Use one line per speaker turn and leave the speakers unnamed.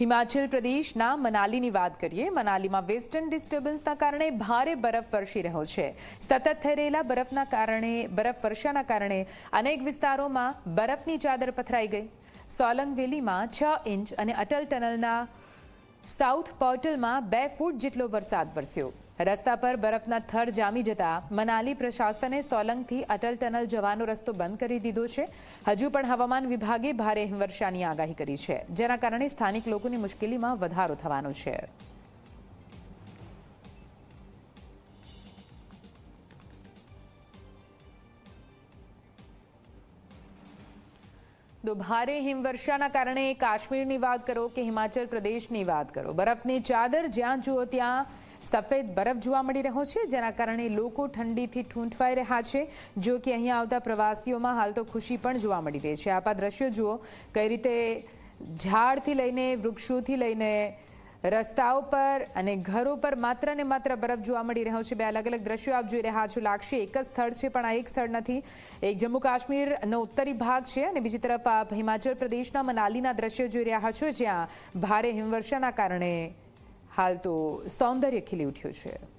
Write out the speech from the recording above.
હિમાચલ પ્રદેશના મનાલીની વાત કરીએ, મનાલીમાં વેસ્ટર્ન ડિસ્ટર્બન્સના કારણે ભારે બરફ વરસી રહ્યો છે. સતત થઈ રહેલા બરફના કારણે, બરફ વર્ષાના કારણે અનેક વિસ્તારોમાં બરફની ચાદર પથરાઈ ગઈ. સોલંગ વેલીમાં છ ઇંચ અને અટલ ટનલના સાઉથ પોર્ટલમાં બે ફૂટ જેટલો વરસાદ વરસ્યો. રસ્તા પર બરફના થર જામી જતા મનાલી પ્રશાસને સોલંગથી અટલ ટનલ જવાનો રસ્તો બંધ કરી દીધો છે. હજુ પણ હવામાન વિભાગે ભારે હિમવર્ષાની આગાહી કરી છે, જેના કારણે સ્થાનિક લોકોની મુશ્કેલીમાં વધારો થવાનો છે. તો ભારે હિમવર્ષાના કારણે કાશ્મીરની વાત કરો કે હિમાચલ પ્રદેશની વાત કરો. બરફની ચાદર જ્યાં જુઓ ત્યાં સફેદ બરફ જોવા મળી રહ્યો છે, જેના કારણે લોકો ઠંડીથી ઠૂંઠવાઈ રહ્યા છે. જો કે અહીંયા આવતા પ્રવાસીઓમાં હાલ તો ખુશી પણ જોવા મળી રહી છે. આપા દ્રશ્યો જુઓ, કઈ રીતે ઝાડથી લઈને વૃક્ષોથી લઈને રસ્તાઓ પર અને ઘરો પર માત્ર ને માત્ર બરફ જોવા મળી રહ્યો છે. બે અલગ અલગ દ્રશ્યો આપ જોઈ રહ્યા છો. લાગશે એક જ સ્થળ છે, પણ આ એક સ્થળ નથી. એક જમ્મુ કાશ્મીરનો ઉત્તરી ભાગ છે અને બીજી તરફ આપ હિમાચલ પ્રદેશના મનાલીના દ્રશ્યો જોઈ રહ્યા છો, જ્યાં ભારે હિમવર્ષાના કારણે હાલ તો સૌંદર્ય ખીલી ઉઠ્યું છે.